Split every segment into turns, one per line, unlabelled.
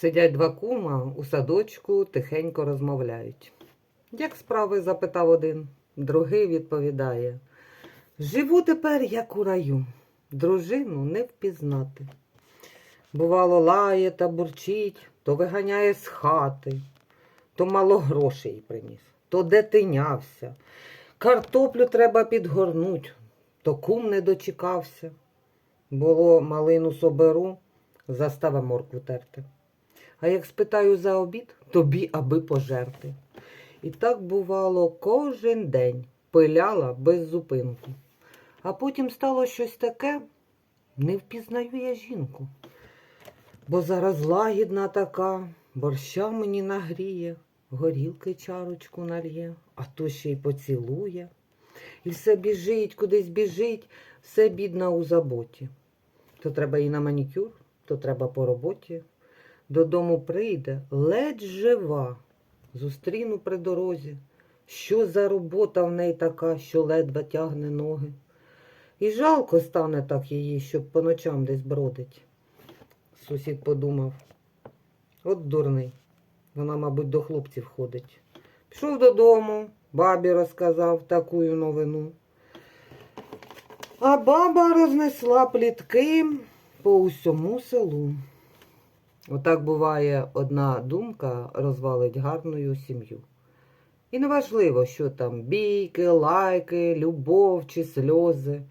Сидять два кума у садочку, тихенько розмовляють. Як справи? запитав один. Другий відповідає. Живу тепер, як у раю, дружину не впізнати. Бувало, лає та бурчить, то виганяє з хати, то мало грошей приніс, то детинявся. Картоплю треба підгорнуть, то кум не дочекався. Було малину соберу, застава моркву терти. А як спитаю за обід, тобі аби пожерти. І так бувало кожен день, пиляла без зупинку. А потім стало щось таке, не впізнаю я жінку. Бо зараз лагідна така, борща мені нагріє, горілки чарочку нальє, а то ще й поцілує. І все біжить, кудись біжить, все бідна у заботі. То треба і на манікюр, то треба по роботі. Додому прийде, ледь жива, зустріну при дорозі. Що за робота в неї така, що ледве тягне ноги. І жалко стане так її, щоб по ночам десь бродить. Сусід подумав. От дурний. Вона, мабуть, до хлопців ходить. Пішов додому, бабі розказав таку новину. А баба рознесла плітки по усьому селу. Отак буває, одна думка розвалить гарною сім'ю. І неважливо, що там бійки, лайки, любов чи сльози.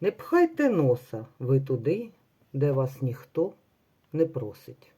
Не пхайте носа ви туди, де вас ніхто не просить.